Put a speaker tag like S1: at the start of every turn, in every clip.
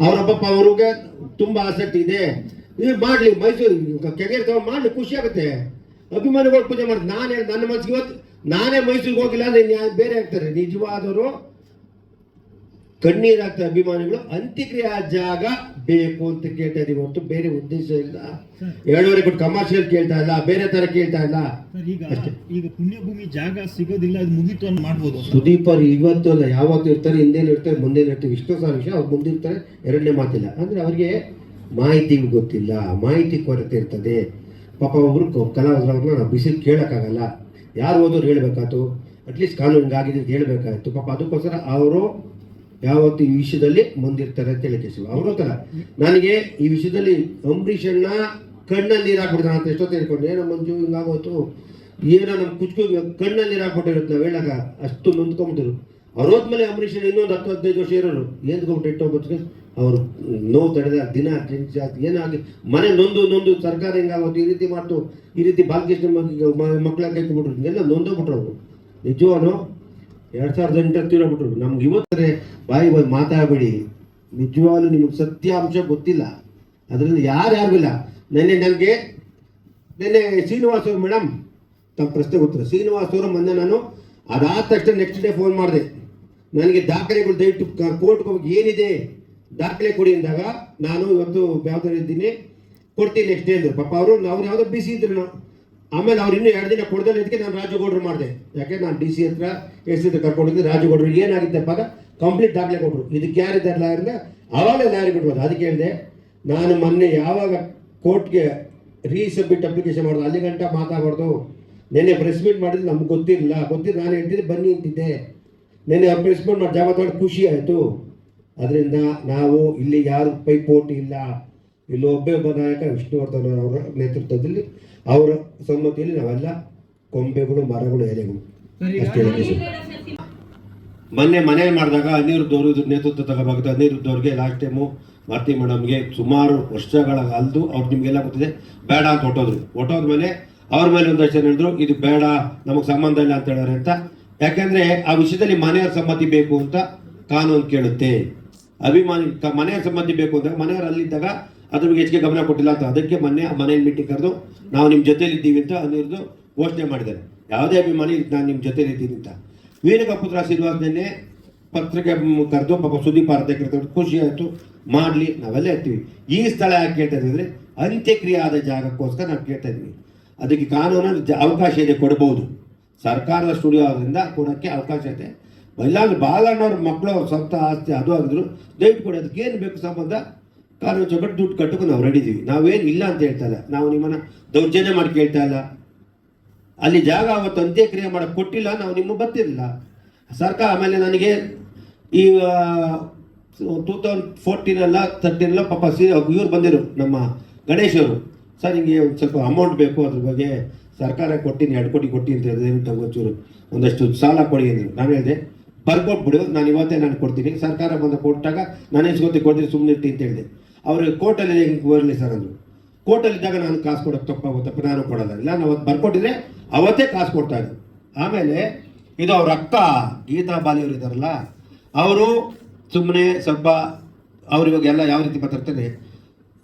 S1: ಅವರ ಪಾಪ ಅವ್ರಿಗೆ ತುಂಬಾ ಆಸಕ್ತಿ ಇದೆ. ಇದು ಮಾಡ್ಲಿ ಮೈಸೂರು ಕೆಗೆರೆ ತಗೊಂಡು ಮಾಡ್ಲಿ ಖುಷಿ ಆಗುತ್ತೆ. ಅಭಿಮಾನಿಗಳು ಪೂಜೆ ಮಾಡಿ ನಾನೇ ನನ್ನ ಮನಸ್ಸಿಗೆ ಇವತ್ತು ನಾನೇ ಮೈಸೂರಿಗೆ ಹೋಗಿಲ್ಲ ಅಂದ್ರೆ ಬೇರೆ ಆಗ್ತಾರೆ. ನಿಜವಾದವರು ಕಣ್ಣೀರ್ ಆಗ್ತಾರೆ ಅಭಿಮಾನಿಗಳು ಅಂತ್ಯಕ್ರಿಯೆ ಜಾಗ ಬೇಕು ಅಂತ ಕೇಳ್ತಾ ಇದೀವಿ ಹೊರತು ಬೇರೆ ಉದ್ದೇಶ ಇಲ್ಲ. ಎರಡೂವರೆ ಕೊಟ್ಟು ಕಮರ್ಷಿಯಲ್ ಕೇಳ್ತಾ ಇಲ್ಲ ಬೇರೆ ತರ ಕೇಳ್ತಾ ಇಲ್ಲ.
S2: ಈಗ ಈಗ ಪುಣ್ಯಭೂಮಿ ಜಾಗ ಸಿಗೋದಿಲ್ಲ ಅದು ಮುಗಿತು ಅಂತ ಮಾಡ್ಬೋದು.
S1: ಸುದೀಪ್ ಅವ್ರು ಇವತ್ತು ಅಲ್ಲ ಯಾವತ್ತು ಇರ್ತಾರೆ ಹಿಂದೇನು ಇರ್ತಾರೆ ಮುಂದೆ ಇರ್ತಾರೆ ಇಷ್ಟೋ ಸಾವಿರ ವಿಷಯ ಅವ್ರು ಮುಂದಿರ್ತಾರೆ ಎರಡನೇ ಮಾತಿಲ್ಲ. ಅಂದ್ರೆ ಅವ್ರಿಗೆ ಮಾಹಿತಿ ಗೊತ್ತಿಲ್ಲ. ಮಾಹಿತಿ ಕೊರತೆ ಇರ್ತದೆ. ಪಾಪ ಒಬ್ರು ಕಲಾವಿದರವ್ರನ್ನ ನಾವು ಬಿಸಿಲು ಕೇಳೋಕ್ಕಾಗಲ್ಲ. ಯಾರು ಓದೋರು ಹೇಳ್ಬೇಕಾಯ್ತು ಅಟ್ಲೀಸ್ಟ್ ಕಾನೂನಿಗೆ ಆಗಿದೆ ಅಂತ ಹೇಳ್ಬೇಕಾಯ್ತು. ಪಾಪ ಅದಕ್ಕೋಸ್ಕರ ಅವರು ಯಾವತ್ತು ಈ ವಿಷಯದಲ್ಲಿ ಮುಂದಿರ್ತಾರೆ ಹೇಳಿ ಅವರು ತರ ನನಗೆ ಈ ವಿಷಯದಲ್ಲಿ ಅಂಬರೀಷ್ ಅಣ್ಣ ಕಣ್ಣಲ್ಲಿ ನೀರು ಹಾಕ್ಬಿಡ್ತಾನೆ ಅಂತ ಎಷ್ಟೋ ತಿಳ್ಕೊಂಡು ಏನೋ ಮಂಜು ಹಿಂಗಾಗೋತು ಏನೋ ನಮ್ಮ ಕುಚ್ಕು ಕಣ್ಣಲ್ಲಿ ನೀರು ಹಾಕ್ಬಿಟ್ಟಿರುತ್ತೆ ನಾವು ಹೇಳಾಗ ಅಷ್ಟು ನೊಂದ್ಕೊಂಬಿಟ್ಟಿರು ಅವ್ರು ಹೋದ್ಮೇಲೆ ಅಂಬರೀಷ್ ಇನ್ನೊಂದು ಹತ್ತು, ಹದಿನೈದು ವರ್ಷ ಇರೋರು. ಏನ್ಕೊಂಬಿಟ್ಟು ಇಟ್ಟೋಗ್ಬಿಟ್ಟು ಅವರು ನೋವು ತಡೆದ, ದಿನ ಜಾಸ್ತಿ ಏನಾಗಿ, ಮನೆ ನೊಂದು ನೊಂದು ಸರ್ಕಾರ ಹಿಂಗಾಗೋದು ಈ ರೀತಿ ಮಾಡ್ತು, ಈ ರೀತಿ ಬಾಲಕೃಷ್ಣ ಮಕ್ಕಳ ಕೈಕೊಂಡ್ಬಿಟ್ರು ಎಲ್ಲ ನೊಂದೋಗ್ಬಿಟ್ರು ಅವರು. ನಿಜವಾನು ಎರಡ್ ಸಾವಿರದ ಎಂಟರಲ್ಲಿ ತಿರೋಗ್ಬಿಟ್ರು ನಮ್ಗೆ ಇವತ್ತರೆ ಬಾಯಿ ಬಾಯಿ ಮಾತಾಡಬೇಡಿ. ನಿಮ್ಗೆ ನಿಮಗೆ ಸತ್ಯಾಂಶ ಗೊತ್ತಿಲ್ಲ. ಅದರಿಂದ ಯಾರು ಇಲ್ಲ. ನೆನ್ನೆ ನನಗೆ, ನೆನ್ನೆ ಶ್ರೀನಿವಾಸ್ ಮೇಡಮ್, ತಮ್ಮ ಪ್ರಶ್ನೆ ಗೊತ್ತಿಲ್ಲ. ಶ್ರೀನಿವಾಸ್ ಅವರು ಮೊನ್ನೆ ನಾನು ಅದಾದ ತಕ್ಷಣ ನೆಕ್ಸ್ಟ್ ಡೇ ಫೋನ್ ಮಾಡಿದೆ. ನನಗೆ ದಾಖಲೆಗಳು ದಯವಿಟ್ಟು ಕೋರ್ಟ್ಗೆ ಹೋಗಿ ಏನಿದೆ? ದಾಖಲೆ ಕೊಡಿ ಅಂದಾಗ ನಾನು ಇವತ್ತು ಯಾವ್ದಾರು ಇದ್ದೀನಿ ಕೊಡ್ತೀನಿ ನೆಕ್ಸ್ಟ್ ಡೇ ಅಂದರು. ಪಾಪ ಅವರು ಅವ್ರು ಯಾವುದೋ ಬಿಸಿ ಇದ್ರು ನಾವು. ಆಮೇಲೆ ಅವ್ರು ಇನ್ನೂ ಎರಡು ದಿನ ಕೊಡ್ದಲ್ಲ ಇದಕ್ಕೆ ನಾನು ರಾಜಗೌಡರು ಮಾಡಿದೆ. ಯಾಕೆ? ನಾನು ಡಿ ಸಿ ಹತ್ರ ಎಸ್ ಹತ್ರ ಕರ್ಕೊಂಡಿದ್ದೆ ರಾಜಗೌಡರು. ಏನಾಗಿದ್ದಪ್ಪ ಕಂಪ್ಲೀಟ್ ದಾಖಲೆ ಕೊಟ್ಟರು ಇದಕ್ಕೆ ಯಾರಿದ್ದಾರಲ್ಲ ಅಂದ್ರೆ ಅವಾಗಲೇ ಲಾರಿ ಬಿಡ್ಬೋದು ಅದಕ್ಕೆ ಹೇಳಿದೆ, ನಾನು ಮೊನ್ನೆ ಯಾವಾಗ ಕೋರ್ಟ್ಗೆ ರೀಸಬ್ಮಿಟ್ ಅಪ್ಲಿಕೇಶನ್ ಮಾಡೋದು, ಅಲ್ಲಿ ಗಂಟ ಮಾತಾಡಬಾರ್ದು. ನೆನ್ನೆ ಪ್ರೆಸ್ ಮೀಟ್ ಮಾಡಿದ್ರೆ ನಮ್ಗೆ ಗೊತ್ತಿರಲಿಲ್ಲ. ಗೊತ್ತಿಲ್ಲ ನಾನು ಹೇಳ್ತಿದ್ದೆ, ಬನ್ನಿ ಅಂತಿದ್ದೆ. ನೆನ್ನೆ ಪ್ರೆಸ್ ಮೀಟ್ ಮಾಡಿ ಜಾಗ ತಗೊಂಡು ಖುಷಿ ಆಯಿತು. ಅದರಿಂದ ನಾವು ಇಲ್ಲಿ ಯಾರು ಪೈಪೋಟಿ ಇಲ್ಲ. ಇಲ್ಲಿ ಒಬ್ಬ ನಾಯಕ ವಿಷ್ಣುವರ್ಧನ್ ಅವರ ನೇತೃತ್ವದಲ್ಲಿ ಅವರ ಸಮ್ಮತಿಯಲ್ಲಿ ನಾವೆಲ್ಲ ಕೊಂಬೆಗಳು ಮರಗಳು ಎಲೆಗಳು. ಮೊನ್ನೆ ಮನೆ ಮಾಡಿದಾಗ ಅನಿರುದ್ಧವರು ಇದ್ರ ನೇತೃತ್ವ ತಗೋಬೇಕು ಅನಿರುದ್ಧವ್ರಿಗೆ ಲಾಸ್ಟ್ ಟೈಮು ಮಾರ್ತಿ ಮೇಡಮ್ಗೆ ಸುಮಾರು ವರ್ಷಗಳ ಅಲ್ದು ಅವ್ರು ನಿಮಗೆಲ್ಲ ಗೊತ್ತಿದೆ ಬೇಡ ಅಂತ ಹೊಟ್ಟೋದ್ರು. ಹೊಟ್ಟೋದ್ಮೇಲೆ ಅವ್ರ ಮೇಲೆ ಒಂದಷ್ಟು ಜನ ಹೇಳಿದ್ರು ಇದು ಬೇಡ ನಮಗೆ ಸಂಬಂಧ ಇಲ್ಲ ಅಂತ ಹೇಳಿದ್ರೆ ಅಂತ. ಯಾಕೆಂದ್ರೆ ಆ ವಿಷಯದಲ್ಲಿ ಮನೆಯವ್ರ ಸಮ್ಮತಿ ಬೇಕು ಅಂತ ಕಾನೂನು ಕೇಳುತ್ತೆ. ಅಭಿಮಾನಿ ಮನೆಯ ಮನೆಯವರ ಸಮ್ಮತಿ ಬೇಕು ಅಂದಾಗ ಮನೆಯವರು ಅಲ್ಲಿದ್ದಾಗ ಅದ್ರ ಬಗ್ಗೆ ಹೆಚ್ಚಿಗೆ ಗಮನ ಕೊಟ್ಟಿಲ್ಲ ಅಂತ ಅದಕ್ಕೆ ಮೊನ್ನೆ ಮನೆಯಲ್ಲಿ ಮೀಟಿಂಗ್ ಕರೆದು ನಾವು ನಿಮ್ಮ ಜೊತೆಲಿ ಇದ್ದೀವಿ ಅಂತ ಅನ್ನೋದು ಘೋಷಣೆ ಮಾಡಿದ್ದಾರೆ. ಯಾವುದೇ ಅಭಿಮಾನಿ ನಾನು ನಿಮ್ಮ ಜೊತೆಲಿ ಇದ್ದೀನಿ ಅಂತ. ವೀರಕಪುತ್ರ ಶ್ರೀನಿವಾಸ್ ನಿನ್ನೆ ಪತ್ರಿಕೆ ಕರೆದು ಪಾಪ ಸುದೀಪ್ ಅರ್ಧಕ್ಕೆ ಖುಷಿ ಆಯಿತು. ಮಾಡಲಿ, ನಾವೆಲ್ಲ ಇರ್ತೀವಿ. ಈ ಸ್ಥಳ ಯಾಕೆ ಕೇಳ್ತಾ ಇದ್ದೀವಿ ಅಂತ್ಯಕ್ರಿಯೆ ಆದ ಜಾಗಕ್ಕೋಸ್ಕರ ನಾವು ಕೇಳ್ತಾ ಇದ್ದೀವಿ. ಅದಕ್ಕೆ ಕಾನೂನು ಅವಕಾಶ ಇದೆ ಕೊಡ್ಬೋದು. ಸರ್ಕಾರದ ಸ್ಟುಡಿಯೋ ಆದ್ರಿಂದ ಕೊಡೋಕ್ಕೆ ಅವಕಾಶ ಇದೆ. ಇಲ್ಲಾಂದ್ರೆ ಬಾಲಣ್ಣವ್ರ ಮಕ್ಕಳು ಸ್ವಂತ ಆಸ್ತಿ ಅದು ಆಗಿದ್ರು ದಯವಿಟ್ಟು ಕೊಡಿ. ಅದಕ್ಕೆ ಏನು ಬೇಕು ಸಂಬಂಧ? ಕಾನೂನು ಚೌಕಟ್ಟು ದುಡ್ಡು ಕಟ್ಟಕ್ಕೆ ನಾವು ರೆಡಿ ಇದ್ದೀವಿ ನಾವೇನು ಇಲ್ಲ ಅಂತ ಹೇಳ್ತಾ ಇಲ್ಲ. ನಾವು ನಿಮ್ಮನ್ನ ದೌರ್ಜನ್ಯ ಮಾಡಿ ಕೇಳ್ತಾ ಇಲ್ಲ. ಅಲ್ಲಿ ಜಾಗ ಅವತ್ತು ಅಂತ್ಯಕ್ರಿಯೆ ಮಾಡಕ್ಕೆ ಕೊಟ್ಟಿಲ್ಲ, ನಾವು ನಿಮ್ಮ ಬರ್ತಿರಲಿಲ್ಲ. ಸರ್ಕಾರ ಆಮೇಲೆ ನನಗೆ ಈ ಟೂ ತೌಸಂಡ್ ಫೋರ್ಟೀನಲ್ಲ ತರ್ಟೀನಲ್ಲ ಪಾಪ ಸಿ, ಇವ್ರು ಬಂದಿರು, ನಮ್ಮ ಗಣೇಶ್ ಅವರು. ಸರ್ ಹಿಂಗೆ ಒಂದು ಸ್ವಲ್ಪ ಅಮೌಂಟ್ ಬೇಕು, ಅದ್ರ ಬಗ್ಗೆ ಸರ್ಕಾರ ಕೊಟ್ಟಿನಿ, ಎರಡು ಕೋಟಿ ಕೊಟ್ಟಿ ಅಂತ ಹೇಳಿದ್ರೆ ಒಂಚೂರು ಒಂದಷ್ಟು ಸಾಲ ಕೊಡಿ ಅಂದರು. ನಾನು ಹೇಳಿದೆ, ಬರ್ಕೊಟ್ಬಿಡು. ನಾನು ಇವತ್ತೇ ನಾನು ಕೊಡ್ತೀನಿ. ಸರ್ಕಾರ ಬಂದು ಕೊಟ್ಟಾಗ ನಾನು ಗೊತ್ತಿ ಕೊಡ್ತೀನಿ ಸುಮ್ಮನೆ ಇರ್ತೀನಿ ಅಂತ ಹೇಳಿದೆ. ಅವ್ರಿಗೆ ಕೋರ್ಟಲ್ಲಿ ಹೆಂಗೆ ಬರಲಿ ಸರ್ ಅಂದರು? ಕೋರ್ಟಲ್ಲಿದ್ದಾಗ ನಾನು ಕಾಸು ಕೊಡೋಕ್ಕೆ ತಪ್ಪಾಗುತ್ತೆ ನಾನು ಕೊಡೋಲ್ಲ. ಇಲ್ಲ ನಾವು ಅವತ್ತು ಬರ್ಕೊಟ್ಟಿದ್ರೆ ಅವತ್ತೇ ಕಾಸು ಕೊಡ್ತಾ ಇದ್ರು. ಆಮೇಲೆ ಇದು ಅವ್ರ ಅಕ್ಕ ಗೀತಾ ಬಾಲಿಯವರು ಇದ್ದಾರಲ್ಲ, ಅವರು ಸುಮ್ಮನೆ ಸ್ವಲ್ಪ ಅವ್ರು ಇವಾಗ ಎಲ್ಲ ಯಾವ ರೀತಿ ಮಾತಾಡ್ತಾರೆ,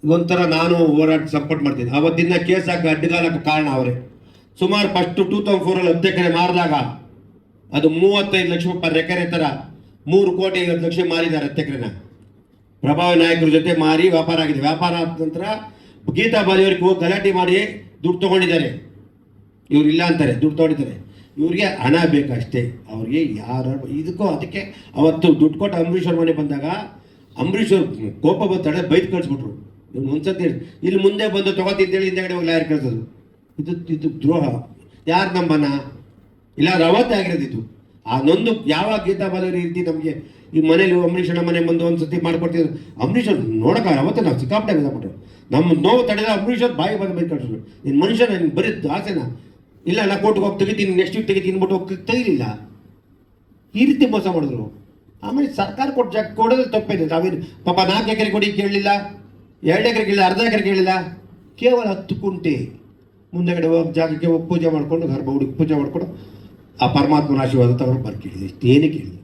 S1: ಒಂಥರ ನಾನು ಹೋರಾಟ ಸಪೋರ್ಟ್ ಮಾಡ್ತೀನಿ. ಅವತ್ತಿನ ಕೇಸ್ ಹಾಕಿ ಅಡ್ಡಗಾಲಕ್ಕೆ ಕಾರಣ ಅವರೇ. ಸುಮಾರು ಫಸ್ಟ್ ಟೂ ತೌಸಂಡ್ ಫೋರಲ್ಲಿ ಹತ್ತು ಎಕರೆ ಮಾರಿದಾಗ, ಅದು ಮೂವತ್ತೈದು ಲಕ್ಷ ರೂಪಾಯಿ ಎಕರೆ ಥರ ಮೂರು ಕೋಟಿ ಐವತ್ತು ಲಕ್ಷ ಮಾರಿದ್ದಾರೆ ಹತ್ತು ಪ್ರಭಾವಿ ನಾಯಕರ ಜೊತೆ ಮಾರಿ ವ್ಯಾಪಾರ ಆಗಿದೆ. ವ್ಯಾಪಾರ ಆದ ನಂತರ ಗೀತಾ ಬಾಲಿಯವರಿಗೆ ಹೋಗಿ ಗಲಾಟೆ ಮಾಡಿ ದುಡ್ಡು ತಗೊಂಡಿದ್ದಾರೆ. ಇವ್ರು ಇಲ್ಲ ಅಂತಾರೆ, ದುಡ್ಡು ತಗೊಂಡಿದ್ದಾರೆ. ಇವ್ರಿಗೆ ಹಣ ಬೇಕಷ್ಟೇ. ಅವ್ರಿಗೆ ಯಾರು ಇದಕ್ಕೂ ಅದಕ್ಕೆ ಅವತ್ತು ದುಡ್ಡು ಕೊಟ್ಟು ಅಂಬರೀಷ್ ಅವ್ರ ಮನೆ ಬಂದಾಗ ಅಂಬರೀಷ್ ಅವ್ರು ಕೋಪ ಬಂತಾಳೆ ಬೈದು ಕಳಿಸ್ಬಿಟ್ರು. ಇವ್ನು ಒಂದ್ಸತಿ ಇಲ್ಲಿ ಮುಂದೆ ಬಂದು ತಗೋತಿದ್ದೇಳಿ ಹಿಂದೆಗಡೆ ಹೋಗಿ ಯಾರು ಕಳ್ಸೋದು. ಇದು ಇದು ದ್ರೋಹ. ಯಾರು ನಂಬನ ಇಲ್ಲ ಅವತ್ತೇ ಆಗಿರೋದಿತ್ತು ಆ ನೊಂದು, ಯಾವಾಗ ಗೀತಾ ಬಾಲರಿ ರೀತಿ ನಮಗೆ ಈ ಮನೇಲಿ ಅಂಬರೀಷ್ ಮನೆ ಬಂದು ಒಂದು ಸತಿ ಮಾಡ್ಕೊಡ್ತಿದ್ರು ಅಂಬರೀಷ್ ನೋಡಕ ಅವತ್ತೆ ನಾವು ಸಿಕ್ಕಾಪಟ್ಟೆ ಬಿದ್ದಾಬಿಟ್ರು ನಮ್ಮ ನೋವು ತಡೆದ ಅಂಬರೀಷ್ ಬಾಯಿ ಬಂದು ಬೈಕ್ ಕಳ್ಸಿದ್ರು. ನಿನ್ನ ಮನುಷ್ಯ ನಿನ್ಗೆ ಬರೀ ಆಸೆನ. ಇಲ್ಲ, ನಾ ಕೋರ್ಟ್ಗೆ ಹೋಗಿ ತೆಗಿತೀನಿ ನೆಕ್ಸ್ಟ್ ವೀಕ್ ತೆಗಿತೀನಿ ಅಂದ್ಬಿಟ್ಟು ಹೋಗಿ ತೆಗಿಲಿಲ್ಲ ಈ ರೀತಿ ಮೋಸ ಮಾಡಿದ್ರು. ಆಮೇಲೆ ಸರ್ಕಾರ ಕೊಟ್ಟು ಜಾಗ ಕೊಡೋದು ತಪ್ಪಿದೆ ನಾವೇನು, ಪಾಪ ನಾಲ್ಕು ಎಕರೆ ಕೊಡಿ ಕೇಳಲಿಲ್ಲ, ಎರಡು ಎಕರೆ ಕೇಳಿಲ್ಲ ಅರ್ಧ ಎಕರೆ ಕೇಳಿಲ್ಲ ಕೇವಲ ಹತ್ತು ಕುಂಟೆ. ಮುಂದೆಗಡೆ ಹೋಗಿ ಜಾಗಕ್ಕೆ ಹೋಗಿ ಪೂಜೆ ಮಾಡಿಕೊಂಡು ಗರ್ಭ ಹುಡುಗಿ ಪೂಜೆ ಮಾಡಿಕೊಂಡು, ಆ ಪರಮಾತ್ಮನ ಆಶೀರ್ವಾದ ತಗೊಂಡು ಬರ್ಕೇಳಿದೆ ಇಷ್ಟೇನೇ ಕೇಳಿದೆ